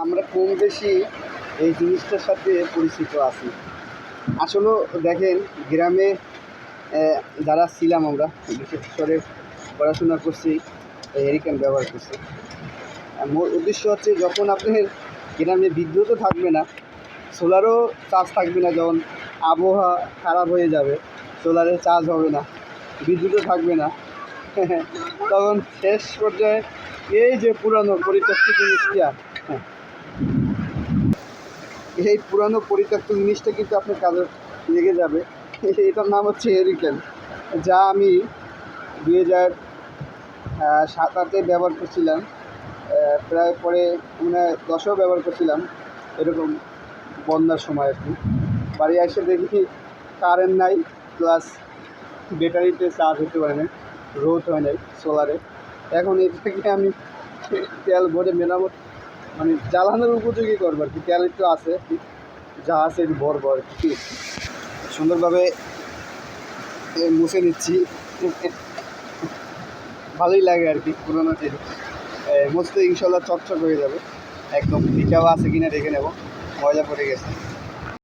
আমরা কম বেশি এই জিনিসটার সাথে পরিচিত আছি। আসলে দেখেন গ্রামে যারা ছিলাম আমরা বিশেষ করে পড়াশোনা করছি হেরিকেন ব্যবহার করছি। মূল উদ্দেশ্য হচ্ছে যখন আপনার গ্রামে বিদ্যুৎও থাকবে না সোলারও চার্জ থাকবে না যখন আবহাওয়া খারাপ হয়ে যাবে সোলারে চার্জ হবে না বিদ্যুৎও থাকবে না তখন শেষ পর্যায়ে এই যে পুরানো পরিত্যক্ত জিনিসটা হ্যাঁ, এই পুরানো পরিত্যক্ত জিনিসটা কিন্তু আপনার কাজে লেগে যাবে। এটার নাম হচ্ছে হেরিকেন যা আমি দুই হাজার সাত আটে ব্যবহার করছিলাম। প্রায় পরে মানে দশেও ব্যবহার করছিলাম। এরকম বন্যার সময় আর কি। বাড়ি এসে দেখি কারেন্ট নাই প্লাস ব্যাটারিতে চার্জ হতে পারে না, রোদ হয় নাই সোলারে এখন এটা এটাকে আমি তেল ভরে মেরামত মানে জ্বালানোর উপযোগী করব আর কি। তেল একটু আছে, যা আছে একটু ভর আর কি। সুন্দরভাবে মুছে নিচ্ছি। ভালোই লাগে আর কি পুরোনো তেল। মুছতে ইনশাল্লাহ চকচক হয়ে যাবে। একদম ভিটাও আছে কিনা দেখে নেব। ময়লা পড়ে গেছে।